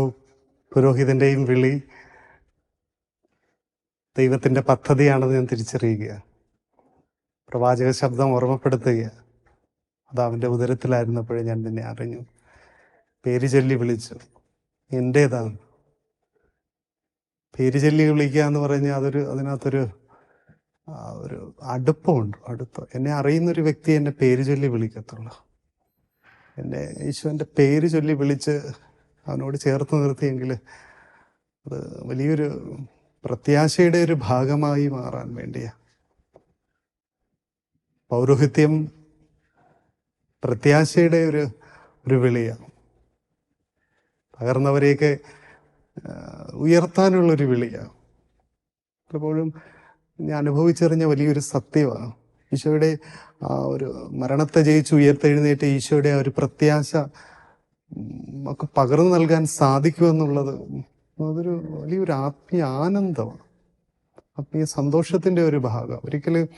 പുരോഹിതന്റെയും വിളി ദൈവത്തിന്റെ പദ്ധതിയാണെന്ന് ഞാൻ തിരിച്ചറിയുക പ്രവാചക ശബ്ദം ഓർമ്മപ്പെടുത്തുക അത് അവന്റെ ഉദരത്തിലായിരുന്നപ്പോഴേ ഞാൻ നിന്നെ അറിഞ്ഞു. പേര് ചൊല്ലി വിളിച്ചു. എന്റേതാണ് പേര് ചൊല്ലി വിളിക്കുക എന്ന് പറഞ്ഞാൽ അതൊരു അതിനകത്തൊരു ഒരു അടുപ്പമുണ്ട്. അടുപ്പം. എന്നെ അറിയുന്നൊരു വ്യക്തി എന്നെ പേര് ചൊല്ലി വിളിക്കത്തുള്ളൂ. എന്നെ ഈശോന്റെ പേര് ചൊല്ലി വിളിച്ച് അവനോട് ചേർത്ത് നിർത്തിയെങ്കിൽ അത് വലിയൊരു പ്രത്യാശയുടെ ഒരു ഭാഗമായി മാറാൻ വേണ്ടിയാ. പൗരോഹിത്യം പ്രത്യാശയുടെ ഒരു ഒരു വിളിയാണ് പകർന്നവരെയൊക്കെ ഉയർത്താനുള്ളൊരു വിളിയാണ് പലപ്പോഴും ഞാൻ അനുഭവിച്ചറിഞ്ഞ വലിയൊരു സത്യമാണ് ഈശോയുടെ ആ ഒരു മരണത്തെ ജയിച്ച് ഉയർത്തെഴുന്നേറ്റ് ഈശോയുടെ ആ ഒരു പ്രത്യാശ ഒക്കെ പകർന്നു നൽകാൻ സാധിക്കുമെന്നുള്ളത് അതൊരു വലിയൊരു ആത്മീയ ആനന്ദമാണ്. ആത്മീയ സന്തോഷത്തിന്റെ ഒരു ഭാഗം. ഒരിക്കൽ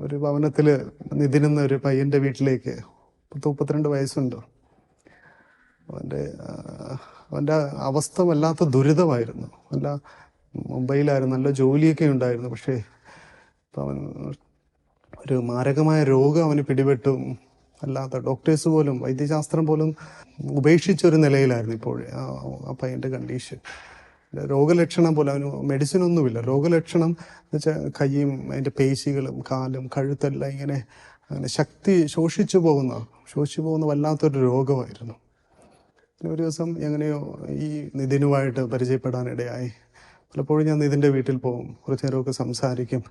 ഒരു ഭവനത്തിൽ നിതിനുന്ന ഒരു പയ്യന്റെ വീട്ടിലേക്ക് പത്ത് മുപ്പത്തിരണ്ട് വയസ്സുണ്ട്. അവന്റെ അവന്റെ അവസ്ഥ വല്ലാത്ത ദുരിതമായിരുന്നു. നല്ല മുംബൈയിലായിരുന്നു നല്ല ജോലിയൊക്കെ ഉണ്ടായിരുന്നു. പക്ഷേ അവൻ ഒരു മാരകമായ രോഗം അവന് പിടിപെട്ടു. അല്ലാത്ത ഡോക്ടേഴ്സ് പോലും വൈദ്യശാസ്ത്രം പോലും ഉപേക്ഷിച്ച ഒരു നിലയിലായിരുന്നു ഇപ്പോൾ ആ പയ്യന്റെ കണ്ടീഷൻ രോഗലക്ഷണം പോലെ അവന് മെഡിസിൻ ഒന്നുമില്ല. രോഗലക്ഷണം എന്ന് വെച്ചാൽ കൈയും അതിന്റെ പേശികളും കാലും കഴുത്തെല്ലാം ഇങ്ങനെ അങ്ങനെ ശക്തി ശോഷിച്ചു പോകുന്ന ശോഷിച്ചു പോകുന്ന വല്ലാത്തൊരു രോഗമായിരുന്നു. ഒരു ദിവസം എങ്ങനെയോ ഈ നിതിനുമായിട്ട് പരിചയപ്പെടാനിടയായി. പലപ്പോഴും ഞാൻ നിതിന്റെ വീട്ടിൽ പോകും. കുറച്ച് നേരമൊക്കെ സംസാരിക്കും.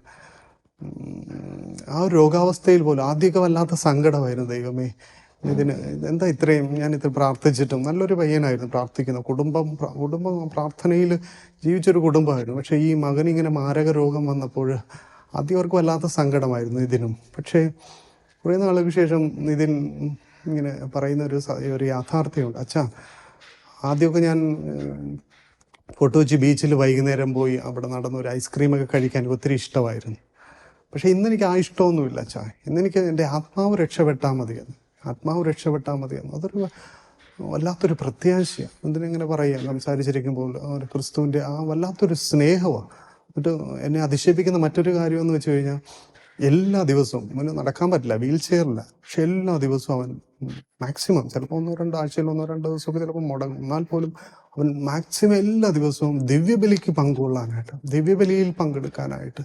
ആ ഒരു രോഗാവസ്ഥയിൽ പോലും ആദ്യമൊക്കെ വല്ലാത്ത സങ്കടമായിരുന്നു ദൈവമേ. ഇതിന് എന്താ ഇത്രയും ഞാൻ ഇത്ര പ്രാർത്ഥിച്ചിട്ടും നല്ലൊരു പയ്യനായിരുന്നു പ്രാർത്ഥിക്കുന്നത് കുടുംബം കുടുംബം പ്രാർത്ഥനയിൽ ജീവിച്ചൊരു കുടുംബമായിരുന്നു. പക്ഷേ ഈ മകൻ ഇങ്ങനെ മാരക രോഗം വന്നപ്പോൾ അവർക്ക് വല്ലാത്ത സങ്കടമായിരുന്നു ഇതിനും. പക്ഷേ കുറേ നാളുകൾക്ക് ശേഷം നിതിൻ ഇങ്ങനെ പറയുന്ന ഒരു ഒരു യാഥാർത്ഥ്യമുണ്ട്. അച്ഛാ ആദ്യമൊക്കെ ഞാൻ ഫോട്ടോ വെച്ച് ബീച്ചിൽ വൈകുന്നേരം പോയി അവിടെ നടന്ന ഒരു ഐസ്ക്രീമൊക്കെ കഴിക്കാൻ എനിക്ക് ഒത്തിരി ഇഷ്ടമായിരുന്നു. പക്ഷേ ഇന്നെനിക്ക് ആ ഇഷ്ടമൊന്നുമില്ല അച്ഛാ. ഇന്നെനിക്ക് എന്റെ ആത്മാവ് രക്ഷപ്പെട്ടാൽ മതിയെന്ന് ആത്മാവ് രക്ഷപ്പെട്ടാൽ മതിയെന്ന് അതൊരു വല്ലാത്തൊരു പ്രത്യാശയാണ് എന്തിനെങ്ങനെ പറയുക? സംസാരിച്ചിരിക്കുമ്പോൾ ഒരു ക്രിസ്തുവിന്റെ ആ വല്ലാത്തൊരു സ്നേഹമാണ് എന്നിട്ട് എന്നെ അതിശയിപ്പിക്കുന്ന മറ്റൊരു കാര്യം എന്ന് വെച്ച് കഴിഞ്ഞാൽ എല്ലാ ദിവസവും അവന് നടക്കാൻ പറ്റില്ല വീൽ ചെയറില്ല. പക്ഷെ എല്ലാ ദിവസവും അവൻ മാക്സിമം ചിലപ്പോൾ ഒന്നോ രണ്ടോ ആഴ്ചയിൽ ഒന്നോ രണ്ടോ ദിവസമൊക്കെ ചിലപ്പോൾ മുടങ്ങും. എന്നാൽ പോലും അവൻ മാക്സിമം എല്ലാ ദിവസവും ദിവ്യബലിക്ക് പങ്കുകൊള്ളാനായിട്ട് ദിവ്യബലിയിൽ പങ്കെടുക്കാനായിട്ട്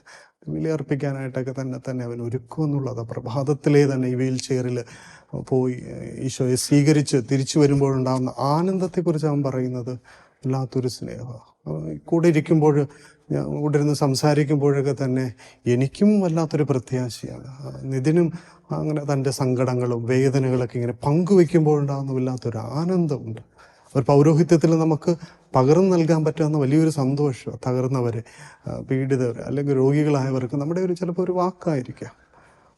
ബലിയർപ്പിക്കാനായിട്ടൊക്കെ തന്നെ തന്നെ അവൻ ഒരുക്കും എന്നുള്ളത്. പ്രഭാതത്തിലേ തന്നെ ഈ വീൽ ചെയറിൽ പോയി ഈശോയെ സ്വീകരിച്ച് തിരിച്ചു വരുമ്പോഴുണ്ടാകുന്ന ആനന്ദത്തെക്കുറിച്ച് അവൻ പറയുന്നത് വല്ലാത്തൊരു സ്നേഹമാണ് കൂടെ ഇരിക്കുമ്പോൾ ഞാൻ കൂടെ ഇരുന്ന് സംസാരിക്കുമ്പോഴൊക്കെ തന്നെ എനിക്കും വല്ലാത്തൊരു പ്രത്യാശയാണ്. നിതിനും അങ്ങനെ തന്റെ സങ്കടങ്ങളും വേദനകളൊക്കെ ഇങ്ങനെ പങ്കുവെക്കുമ്പോഴുണ്ടാകുന്ന വല്ലാത്തൊരു ആനന്ദമുണ്ട്. ഒരു പൗരോഹിത്യത്തിൽ നമുക്ക് പകർന്നു നൽകാൻ പറ്റാവുന്ന വലിയൊരു സന്തോഷം തകർന്നവർ പീഡിതവർ അല്ലെങ്കിൽ രോഗികളായവർക്ക് നമ്മുടെ ഒരു ചിലപ്പോൾ ഒരു വാക്കായിരിക്കാം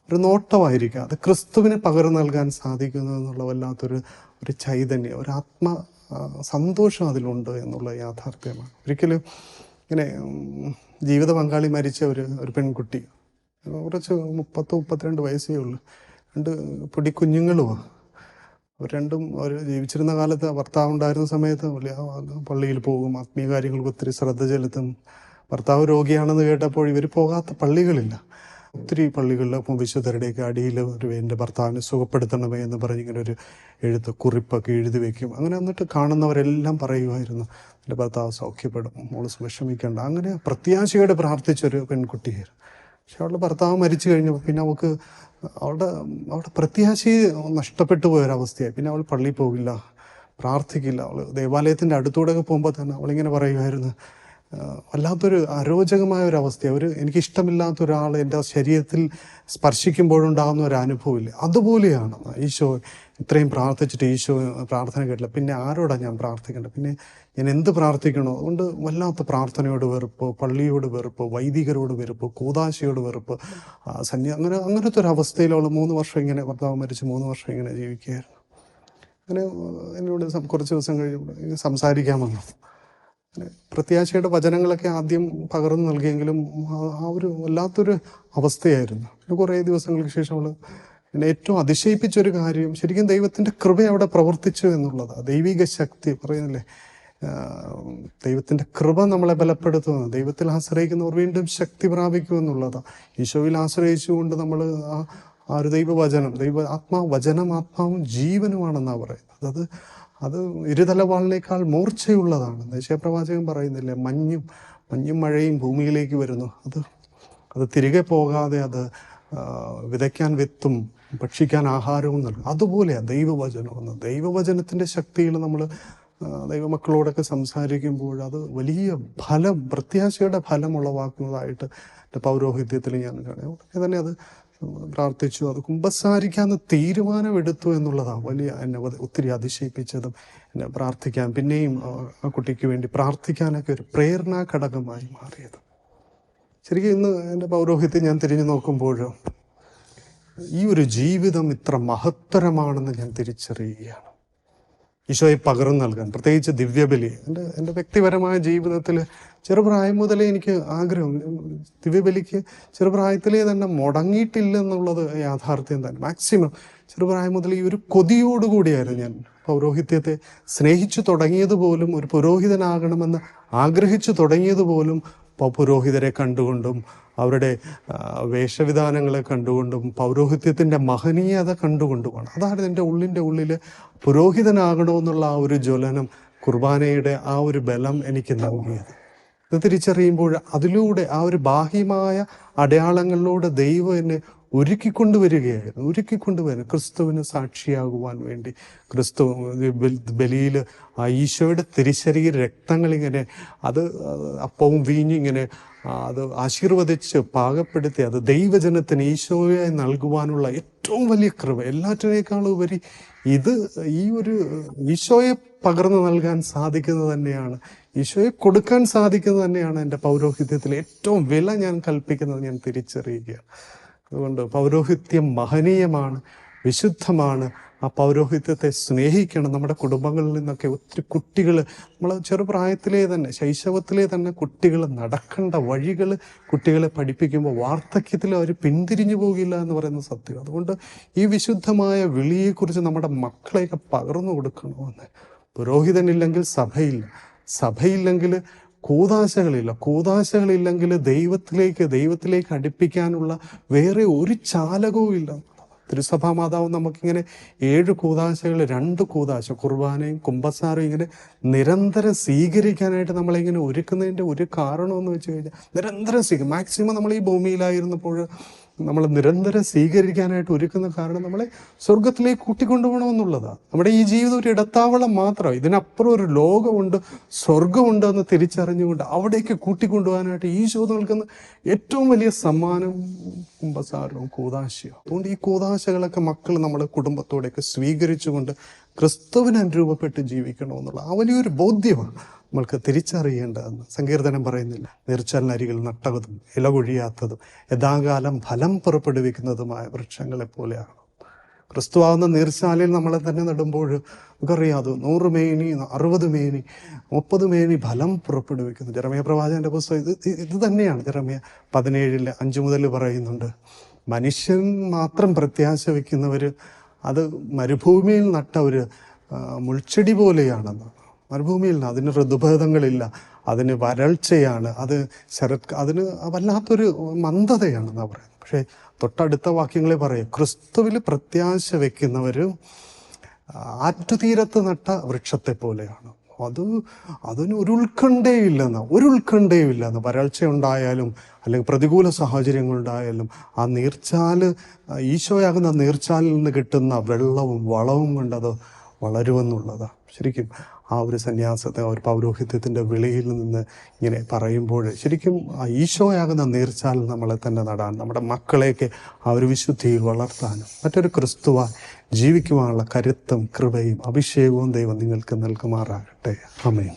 ഒരു നോട്ടമായിരിക്കാം. അത് ക്രിസ്തുവിനെ പകർന്നു നൽകാൻ സാധിക്കുന്നു എന്നുള്ള വല്ലാത്തൊരു ഒരു ചൈതന്യം ഒരു ആത്മ സന്തോഷം അതിലുണ്ട് എന്നുള്ള യാഥാർത്ഥ്യമാണ്. ഒരിക്കലും ഇങ്ങനെ ജീവിത പങ്കാളി മരിച്ച ഒരു ഒരു പെൺകുട്ടി കുറച്ച് മുപ്പത്തോ മുപ്പത്തിരണ്ട് വയസ്സേ ഉള്ളൂ. രണ്ട് പൊടി കുഞ്ഞുങ്ങളുമാണ് അവർ രണ്ടും അവർ ജീവിച്ചിരുന്ന കാലത്ത് ഭർത്താവ് ഉണ്ടായിരുന്ന സമയത്ത് പള്ളിയിൽ പോകും. ആത്മീയ കാര്യങ്ങൾക്ക് ഒത്തിരി ശ്രദ്ധ ചെലുത്തും. ഭർത്താവ് രോഗിയാണെന്ന് കേട്ടപ്പോൾ ഇവർ പോകാത്ത പള്ളികളില്ല. ഒത്തിരി പള്ളികളിൽ വിശുദ്ധരുടെയൊക്കെ അടിയിൽ ഒരു എന്റെ ഭർത്താവിനെ സുഖപ്പെടുത്തണമേ എന്ന് പറഞ്ഞ് ഇങ്ങനെ ഒരു എഴുത്ത് കുറിപ്പൊക്കെ എഴുതി വെക്കും. അങ്ങനെ എന്നിട്ട് കാണുന്നവരെല്ലാം പറയുമായിരുന്നു. എന്റെ ഭർത്താവ് സൗഖ്യപ്പെടും. മോൾ വിഷമിക്കേണ്ട. അങ്ങനെ പ്രത്യാശയോടെ പ്രാർത്ഥിച്ചൊരു പെൺകുട്ടിയായിരുന്നു. പക്ഷെ അവളുടെ ഭർത്താവ് മരിച്ചു കഴിഞ്ഞപ്പോൾ പിന്നെ അവൾക്ക് അവളുടെ അവളുടെ പ്രത്യാശ നഷ്ടപ്പെട്ടു പോയൊരവസ്ഥയായി. പിന്നെ അവൾ പള്ളിയിൽ പോകില്ല പ്രാർത്ഥിക്കില്ല. അവൾ ദേവാലയത്തിന്റെ അടുത്തൂടെയൊക്കെ പോകുമ്പോൾ തന്നെ അവളിങ്ങനെ പറയുമായിരുന്നു വല്ലാത്തൊരു അരോചകമായ ഒരു അവസ്ഥ ഒരു എനിക്കിഷ്ടമില്ലാത്ത ഒരാൾ എന്റെ ശരീരത്തിൽ സ്പർശിക്കുമ്പോഴുണ്ടാകുന്ന ഒരു അനുഭവമില്ല. അതുപോലെയാണ് ഈശോ ഇത്രയും പ്രാർത്ഥിച്ചിട്ട് ഈശോ പ്രാർത്ഥന കേട്ടില്ല. പിന്നെ ആരോടാണ് ഞാൻ പ്രാർത്ഥിക്കേണ്ടത്? പിന്നെ ഞാൻ എന്ത് പ്രാർത്ഥിക്കണോ? അതുകൊണ്ട് വല്ലാത്ത പ്രാർത്ഥനയോട് വെറുപ്പ് പള്ളിയോട് വെറുപ്പ് വൈദികരോട് വെറുപ്പ് കൂതാശയോട് വെറുപ്പ് സന്യ അങ്ങനെ അങ്ങനത്തെ ഒരു അവസ്ഥയിൽ മൂന്ന് വർഷം ഇങ്ങനെ ഭർത്താവ് മരിച്ച് മൂന്ന് വർഷം ഇങ്ങനെ ജീവിക്കുകയായിരുന്നു. അങ്ങനെ എന്നോട് കുറച്ച് ദിവസം കഴിഞ്ഞ് സംസാരിക്കാൻ വന്നു പ്രത്യാശയുടെ വചനങ്ങളൊക്കെ ആദ്യം പകർന്നു നൽകിയെങ്കിലും ആ- ഒരു വല്ലാത്തൊരു അവസ്ഥയായിരുന്നു. പിന്നെ കുറേ ദിവസങ്ങൾക്ക് ശേഷം അവൾ എന്നെ ഏറ്റവും അതിശയിപ്പിച്ച ഒരു കാര്യം ശരിക്കും ദൈവത്തിന്റെ കൃപ അവിടെ പ്രവർത്തിച്ചു എന്നുള്ളതാണ് ദൈവിക ശക്തി പറയുന്നില്ലേ? ദൈവത്തിന്റെ കൃപ നമ്മളെ ബലപ്പെടുത്തുന്നു. ദൈവത്തിൽ ആശ്രയിക്കുന്നവർ വീണ്ടും ശക്തി പ്രാപിക്കും എന്നുള്ളതാണ് ഈശോയിൽ ആശ്രയിച്ചുകൊണ്ട് നമ്മൾ ആ ആ ഒരു ദൈവവചനം ദൈവ ആത്മാ വചനം ആത്മാവും ജീവനുമാണെന്നാണ് പറയുന്നത്. അത് അത് ഇരുതലവാളിനേക്കാൾ മൂർച്ചയുള്ളതാണ്. ദേശീയപ്രവാചകൻ പറയുന്നില്ലേ മഞ്ഞും മഞ്ഞും മഴയും ഭൂമിയിലേക്ക് വരുന്നു. അത് അത് തിരികെ പോകാതെ അത് വിതയ്ക്കാൻ വിത്തും ഭക്ഷിക്കാൻ ആഹാരവും നൽകും. അതുപോലെയാണ് ദൈവവചനം ദൈവവചനത്തിന്റെ ശക്തിയിൽ നമ്മൾ ദൈവമക്കളോടൊക്കെ സംസാരിക്കുമ്പോൾ അത് വലിയ ഫലം പ്രത്യാശയുടെ ഫലം ഉളവാക്കുന്നതായിട്ട് പൗരോഹിത്യത്തിൽ ഞാൻ കാണും ഉടനെ തന്നെ അത് പ്രാർത്ഥിച്ചു. അത് കുമ്പസാരിക്കാന്ന് തീരുമാനമെടുത്തു എന്നുള്ളതാണ് വലിയ എന്നെ ഒത്തിരി അതിശയിപ്പിച്ചതും എന്നെ പ്രാർത്ഥിക്കാൻ പിന്നെയും ആ കുട്ടിക്ക് വേണ്ടി പ്രാർത്ഥിക്കാനൊക്കെ ഒരു പ്രേരണാ ഘടകമായി മാറിയത്. ശരിക്കും ഇന്ന് എന്റെ പൗരോഹിത്യം ഞാൻ തിരിഞ്ഞു നോക്കുമ്പോഴും ഈ ഒരു ജീവിതം ഇത്ര മഹത്തരമാണെന്ന് ഞാൻ തിരിച്ചറിയുകയാണ്. ഈശോയെ പകർന്നു നൽകാൻ പ്രത്യേകിച്ച് ദിവ്യബലി. എന്റെ എന്റെ വ്യക്തിപരമായ ജീവിതത്തിൽ ചെറുപ്രായം മുതലേ എനിക്ക് ആഗ്രഹം. ദിവ്യബലിക്ക് ചെറുപ്രായത്തിലേ തന്നെ മുടങ്ങിയിട്ടില്ല എന്നുള്ളത് യാഥാർത്ഥ്യം തന്നെ. മാക്സിമം ചെറുപ്രായം മുതൽ ഈ ഒരു കൊതിയോടുകൂടിയായിരുന്നു ഞാൻ. പൗരോഹിത്യത്തെ സ്നേഹിച്ചു തുടങ്ങിയത് പോലും ഒരു പുരോഹിതനാകണമെന്ന് ആഗ്രഹിച്ചു തുടങ്ങിയത് പോലും പുരോഹിതരെ കണ്ടുകൊണ്ടും അവരുടെ വേഷവിധാനങ്ങളെ കണ്ടുകൊണ്ടും പൗരോഹിത്യത്തിന്റെ മഹനീയത കണ്ടുകൊണ്ടുമാണ്. അതാണ് എന്റെ ഉള്ളിന്റെ ഉള്ളിൽ പുരോഹിതനാകണമെന്നുള്ള ആ ഒരു ജ്വലനം കുർബാനയുടെ ആ ഒരു ബലം എനിക്ക് നൽകിയത്. ഇത് തിരിച്ചറിയുമ്പോൾ അതിലൂടെ ആ ഒരു ബാഹ്യമായ അടയാളങ്ങളിലൂടെ ദൈവം എന്നെ ഒരുക്കിക്കൊണ്ടുവരികയായിരുന്നു. ഒരുക്കിക്കൊണ്ടുവരുന്നു ക്രിസ്തുവിന് സാക്ഷിയാകുവാൻ വേണ്ടി. ക്രിസ്തു ബലിയിൽ ഈശോയുടെ തിരിശരീര രക്തങ്ങൾ ഇങ്ങനെ അത് അപ്പവും വീഞ്ഞിങ്ങനെ അത് ആശീർവദിച്ച് പാകപ്പെടുത്തി അത് ദൈവജനത്തിന് ഈശോയെ നൽകുവാനുള്ള ഏറ്റവും വലിയ കൃപ. എല്ലാറ്റിനേക്കാളും ഉപരി ഇത് ഈ ഒരു ഈശോയെ പകർന്നു നൽകാൻ സാധിക്കുന്നത് തന്നെയാണ്. ഈശോയെ കൊടുക്കാൻ സാധിക്കുന്നത് തന്നെയാണ് എന്റെ പൗരോഹിത്യത്തിൽ ഏറ്റവും വില ഞാൻ കൽപ്പിക്കുന്നത്. ഞാൻ തിരിച്ചറിയുകയാണ്. അതുകൊണ്ട് പൗരോഹിത്യം മഹനീയമാണ് വിശുദ്ധമാണ്. ആ പൗരോഹിത്യത്തെ സ്നേഹിക്കണം. നമ്മുടെ കുടുംബങ്ങളിൽ നിന്നൊക്കെ ഒത്തിരി കുട്ടികൾ നമ്മൾ ചെറുപ്രായത്തിലേ തന്നെ ശൈശവത്തിലേ തന്നെ കുട്ടികൾ നടക്കേണ്ട വഴികൾ കുട്ടികളെ പഠിപ്പിക്കുമ്പോൾ വാർദ്ധക്യത്തിൽ അവർ പിന്തിരിഞ്ഞു പോകില്ല എന്ന് പറയുന്ന സത്യം. അതുകൊണ്ട് ഈ വിശുദ്ധമായ വിളിയെക്കുറിച്ച് നമ്മുടെ മക്കളെയൊക്കെ പകർന്നു കൊടുക്കണമെന്ന്. പുരോഹിതനില്ലെങ്കിൽ സഭയില്ല. സഭയില്ലെങ്കിൽ കൂതാശകളില്ല. കൂതാശകളില്ലെങ്കിൽ ദൈവത്തിലേക്ക് ദൈവത്തിലേക്ക് അടുപ്പിക്കാനുള്ള വേറെ ഒരു ചാലകവും ഇല്ല. തിരുസഭാ മാതാവ് നമുക്കിങ്ങനെ ഏഴ് കൂതാശകൾ രണ്ട് കൂതാശ കുർബാനയും കുമ്പസാറും ഇങ്ങനെ നിരന്തരം സ്വീകരിക്കാനായിട്ട് നമ്മളിങ്ങനെ ഒരുക്കുന്നതിന്റെ ഒരു കാരണമെന്ന് വെച്ച് കഴിഞ്ഞാൽ നിരന്തരം സ്വീകരിക്കും മാക്സിമം നമ്മൾ ഈ ഭൂമിയിലായിരുന്നപ്പോൾ നമ്മൾ നിരന്തരം സ്വീകരിക്കാനായിട്ട് ഒരുക്കുന്ന കാരണം നമ്മളെ സ്വർഗത്തിലേക്ക് കൂട്ടിക്കൊണ്ടുപോകണമെന്നുള്ളതാണ്. നമ്മുടെ ഈ ജീവിതം ഒരു ഇടത്താവളം മാത്രം. ഇതിനപ്പുറം ഒരു ലോകമുണ്ട് സ്വർഗമുണ്ട് എന്ന് തിരിച്ചറിഞ്ഞുകൊണ്ട് അവിടേക്ക് കൂട്ടിക്കൊണ്ടുപോകാനായിട്ട് ഈശോ നൽകുന്ന ഏറ്റവും വലിയ സമ്മാനം കുമ്പസാരവും കൂതാശയോ. അതുകൊണ്ട് ഈ കൂതാശകളൊക്കെ മക്കൾ നമ്മുടെ കുടുംബത്തോടെയൊക്കെ സ്വീകരിച്ചുകൊണ്ട് ക്രിസ്തുവിന് അനുരൂപപ്പെട്ട് ജീവിക്കണമെന്നുള്ള ആ വലിയൊരു ബോധ്യമാണ്. നമ്മൾക്ക് തിരിച്ചറിയേണ്ടതെന്ന് സങ്കീർത്തനം പറയുന്നില്ല. നീർച്ചാലിനരികൾ നട്ടതും ഇല കൊഴിയാത്തതും യഥാകാലം ഫലം പുറപ്പെടുവിക്കുന്നതുമായ വൃക്ഷങ്ങളെപ്പോലെയാണ് ക്രിസ്തുവാകുന്ന നീർച്ചാലയിൽ നമ്മളെ തന്നെ നടുമ്പോൾ നമുക്കറിയാം അത് നൂറ് മേനി അറുപത് മേനി മുപ്പത് മേനി ഫലം പുറപ്പെടുവിക്കുന്നു. ജെറമിയ പ്രവാചകന്റെ പുസ്തകം ഇത് ഇത് തന്നെയാണ്. ജെറമയ പതിനേഴിൽ അഞ്ചു മുതൽ പറയുന്നുണ്ട് മനുഷ്യൻ മാത്രം പ്രത്യാശ വയ്ക്കുന്നവർ അത് മരുഭൂമിയിൽ നട്ട ഒരു മുൾച്ചെടി പോലെയാണെന്ന്. മരുഭൂമിയിൽ അതിന് ഋതുഭേദങ്ങളില്ല അതിന് വരൾച്ചയാണ് അത് ശരത് അതിന് വല്ലാത്തൊരു മന്ദതയാണെന്നാണ് പറയുന്നത്. പക്ഷേ തൊട്ടടുത്ത വാക്യങ്ങളെ പറയും ക്രിസ്തുവിൽ പ്രത്യാശ വെക്കുന്നവർ ആറ്റുതീരത്ത് നട്ട വൃക്ഷത്തെ പോലെയാണ്. അത് അതിന് ഒരു ഉത്കണ്ഠയില്ലെന്ന് ഒരു ഉത്കണ്ഠയുമില്ലെന്ന് വരൾച്ച ഉണ്ടായാലും അല്ലെങ്കിൽ പ്രതികൂല സാഹചര്യങ്ങളുണ്ടായാലും ആ നീർച്ചാൽ ഈശോയാകുന്ന നീർച്ചാലിൽ നിന്ന് കിട്ടുന്ന വെള്ളവും വളവും കൊണ്ടത് വളരുമെന്നുള്ളതാണ് ശരിക്കും ആ ഒരു സന്യാസത്തെ ഒരു പൗരോഹിത്യത്തിന്റെ വിളിയിൽ നിന്ന് ഇങ്ങനെ പറയുമ്പോൾ ശരിക്കും ഈശോയാകുന്ന നീർച്ചാൽ നമ്മളെ തന്നെ നടാൻ നമ്മുടെ മക്കളെയൊക്കെ ആ ഒരു വിശുദ്ധിയിൽ വളർത്താനും മറ്റൊരു ക്രിസ്തുവ ജീവിക്കുവാനുള്ള കരുത്തും കൃപയും അഭിഷേകവും ദൈവം നിങ്ങൾക്ക് നൽകുമാറാകട്ടെ. അമേ